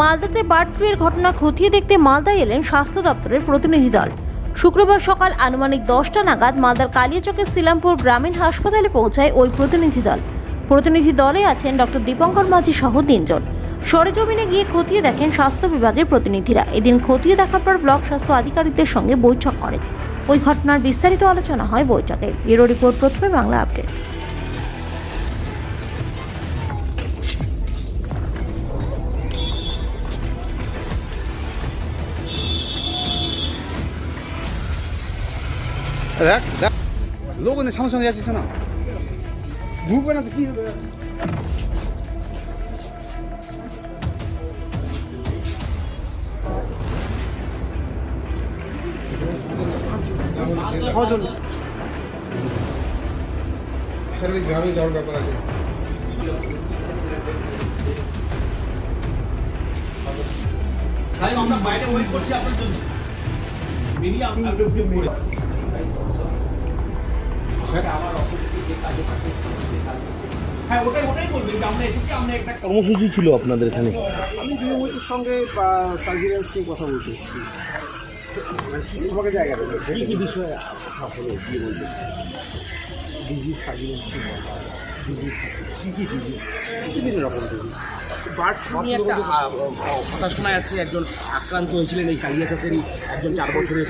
মালদাতে bird flu এর ঘটনা খতিয়ে দেখতে মালদায় এলেন স্বাস্থ্য দপ্তরের প্রতিনিধি দল। শুক্রবার সকাল আনুমানিক দশটা নাগাদ মালদার কালিয়াচকের সিলামপুর গ্রামীণ হাসপাতালে পৌঁছায় ওই প্রতিনিধি দল। প্রতিনিধি দলে আছেন ডক্টর দীপঙ্কর মাঝি সহ তিনজন। সরেজমিনে গিয়ে খতিয়ে দেখেন স্বাস্থ্য বিভাগের প্রতিনিধিরা। এদিন খতিয়ে দেখার পর ব্লক স্বাস্থ্য আধিকারিকদের সঙ্গে বৈঠক করেন। ওই ঘটনার বিস্তারিত আলোচনা হয় বৈঠকে। ব্যুরো রিপোর্ট প্রথমে বাংলা আপডেটস। দেখ দেখ লোক ওদের সামনে সামনে যাচ্ছিস না ঢুকবে না তো কি হবে ছজন ওই গ্রামে যাওয়ার ব্যাপার আছে সাহেব আমরা বাইরে ওয়েট করছি আপনার জন্য বেরিয়ে করে হ্যাঁ ওটাই ওটাই বলবেন যে আমরা এসেছি আমরা একটা কর্মসূচি ছিল আপনাদের এখানে। আমি যুবমোর্চার সঙ্গে সার্ভিলেন্স নিয়ে কথা বলতে এসেছি। মানে তোমাকে জায়গা কি কি বিষয়ে? হলো কি বলতে ডিজিজ সার্ভিলেন্স ডিজিজ কী কী ডিজিজ বিভিন্ন রকম ডিজিজ বার্ড কথা শোনা যাচ্ছে একজন আক্রান্ত হয়েছিলেন এই কালিয়াচকেরই একজন চার বছরের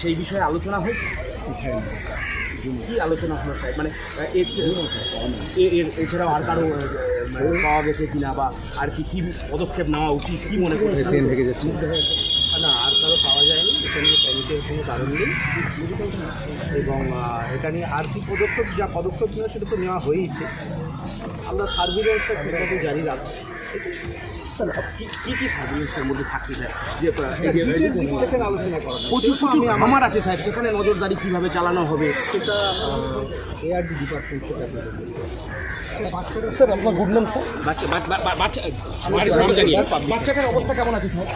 সেই বিষয়ে আলোচনা হয়েছে? কি আলোচনা হলো সাহেব মানে এর এর এছাড়াও আর কারও মানে পাওয়া গেছে কিনা বা আর কি কি পদক্ষেপ নেওয়া উচিত? কি মনে করছে সেন থেকে যাচ্ছি। না আর কারও পাওয়া যায়নি। এটা নিয়ে প্যানিকের কোনো কারণ নেই। এবং এটা নিয়ে আর কি পদক্ষেপ যা পদক্ষেপ নেওয়া সেটা তো নেওয়া হয়েইছে। আমরা সার্ভিলেন্সটা ঠিকমতো জারি রাখব আমার আছে সাহেব সেখানে নজরদারি কীভাবে চালানো হবে সেটা ডিপার্টমেন্ট স্যার আপনার বাচ্চাটার অবস্থা কেমন আছে স্যার